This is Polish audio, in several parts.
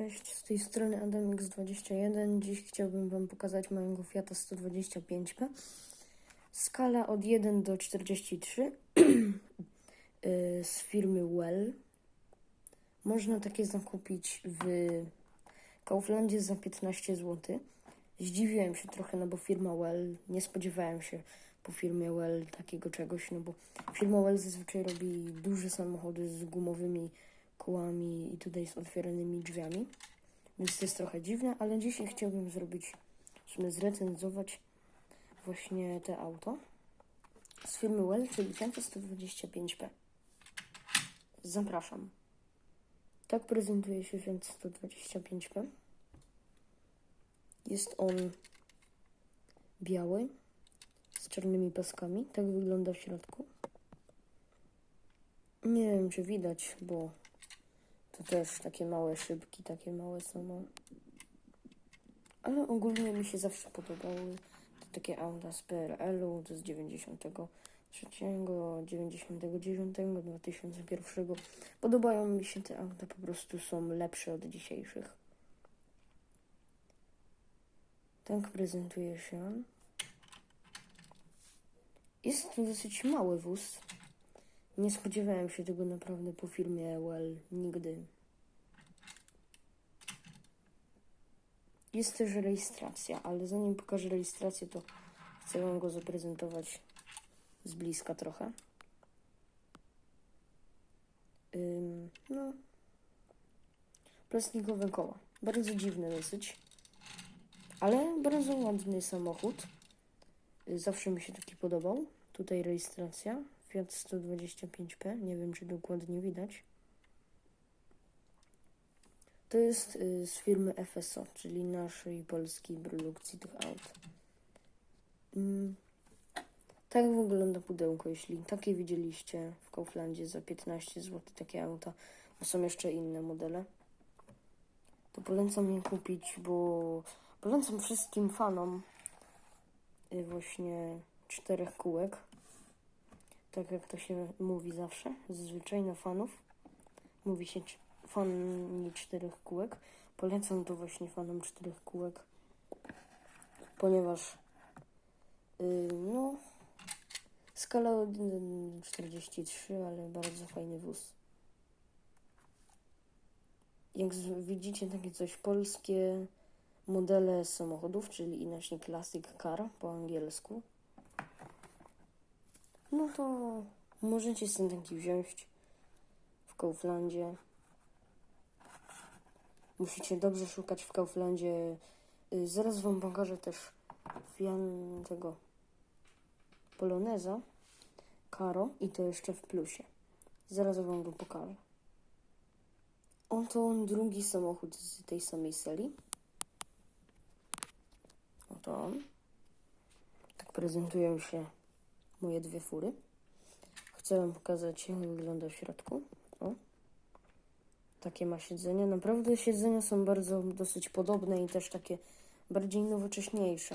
Cześć, z tej strony AdamX21. Dziś chciałbym Wam pokazać mojego Fiata 125P. Skala od 1 do 43 y, z firmy Well. Można takie zakupić w Kauflandzie za 15 zł. Zdziwiłem się trochę, no bo firma Well, nie spodziewałem się po firmie Well takiego czegoś, no bo firma Well zazwyczaj robi duże samochody z gumowymi kołami i tutaj z otwieranymi drzwiami. Więc to jest trochę dziwne, ale dzisiaj chciałbym zrobić, sumie zrecenzować właśnie te auto z firmy Well, czyli Fiat 125P. Zapraszam. Tak prezentuje się Fiat 125P. Jest on biały, z czarnymi paskami. Tak wygląda w środku. Nie wiem, czy widać, bo to też takie małe szybki, takie małe są. Ale ogólnie mi się zawsze podobały te takie auta z PRL-u, to z 93, 99, 2001. Podobają mi się te auta, po prostu są lepsze od dzisiejszych. Tak prezentuje się. Jest to dosyć mały wóz. Nie spodziewałem się tego naprawdę po firmie Well nigdy. Jest też rejestracja, ale zanim pokażę rejestrację, to chcę Wam go zaprezentować z bliska trochę. Ym, no. Plastikowe koła. Bardzo dziwne dosyć. Ale bardzo ładny samochód. Zawsze mi się taki podobał. Tutaj rejestracja. Fiat 125P. Nie wiem, czy dokładnie widać. To jest y, z firmy FSO, czyli naszej polskiej produkcji tych aut. Mm. Tak wygląda pudełko, jeśli takie widzieliście w Kauflandzie za 15 zł takie auta, bo są jeszcze inne modele. To polecam je kupić, bo polecam wszystkim fanom y, właśnie czterech kółek tak jak to się mówi zawsze, zazwyczaj na fanów. Mówi się fani czterech kółek. Polecam to właśnie fanom czterech kółek, ponieważ yy, no skala od 1 do 43, ale bardzo fajny wóz. Jak widzicie, takie coś polskie modele samochodów, czyli inaczej Classic Car po angielsku. No to możecie taki wziąć w Kauflandzie. Musicie dobrze szukać w Kauflandzie. Y, Zaraz wam pokażę też Jan tego Poloneza, Karo i to jeszcze w plusie. Zaraz wam go pokażę. Oto drugi samochód z tej samej serii. Oto on. Tak prezentują się moje dwie fury. Chcę Wam pokazać, jak wygląda w środku. O. Takie ma siedzenia. Naprawdę siedzenia są bardzo dosyć podobne i też takie bardziej nowocześniejsze.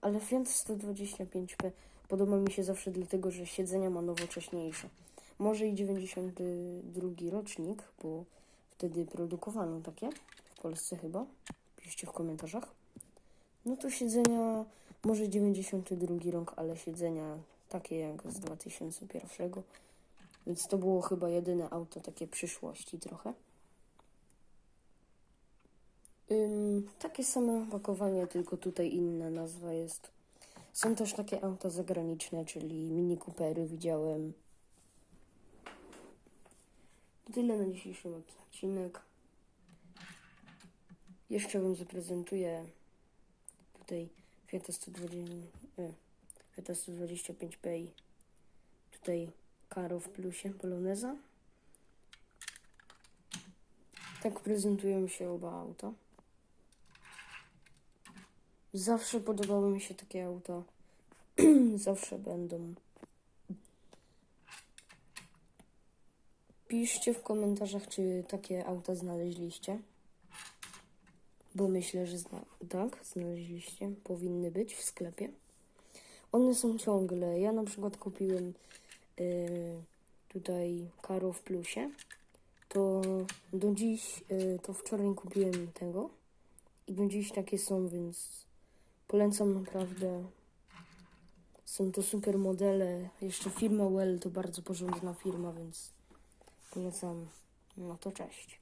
Ale Fiat 125P podoba mi się zawsze dlatego, że siedzenia ma nowocześniejsze. Może i 92 rocznik, bo wtedy produkowano takie w Polsce chyba. Piszcie w komentarzach. No to siedzenia może 92 rok, ale siedzenia takie jak z 2001. Więc to było chyba jedyne auto takie przyszłości trochę. Ym, takie same opakowanie, tylko tutaj inna nazwa jest. Są też takie auta zagraniczne, czyli Mini Coopery widziałem. Tyle na dzisiejszy odcinek. Jeszcze Wam zaprezentuję tutaj Fiata 120, e, Fiata 125P i tutaj Karo w plusie Poloneza. Tak prezentują się oba auta. Zawsze podobały mi się takie auta. Zawsze będą. Piszcie w komentarzach, czy takie auta znaleźliście. Bo myślę, że zna- tak, znaleźliście. Powinny być w sklepie. One są ciągle. Ja na przykład kupiłem y, tutaj Karo w plusie. to do dziś, y, to wczoraj kupiłem tego i do dziś takie są, więc polecam naprawdę. Są to super modele. Jeszcze firma Well to bardzo porządna firma, więc polecam. No to cześć.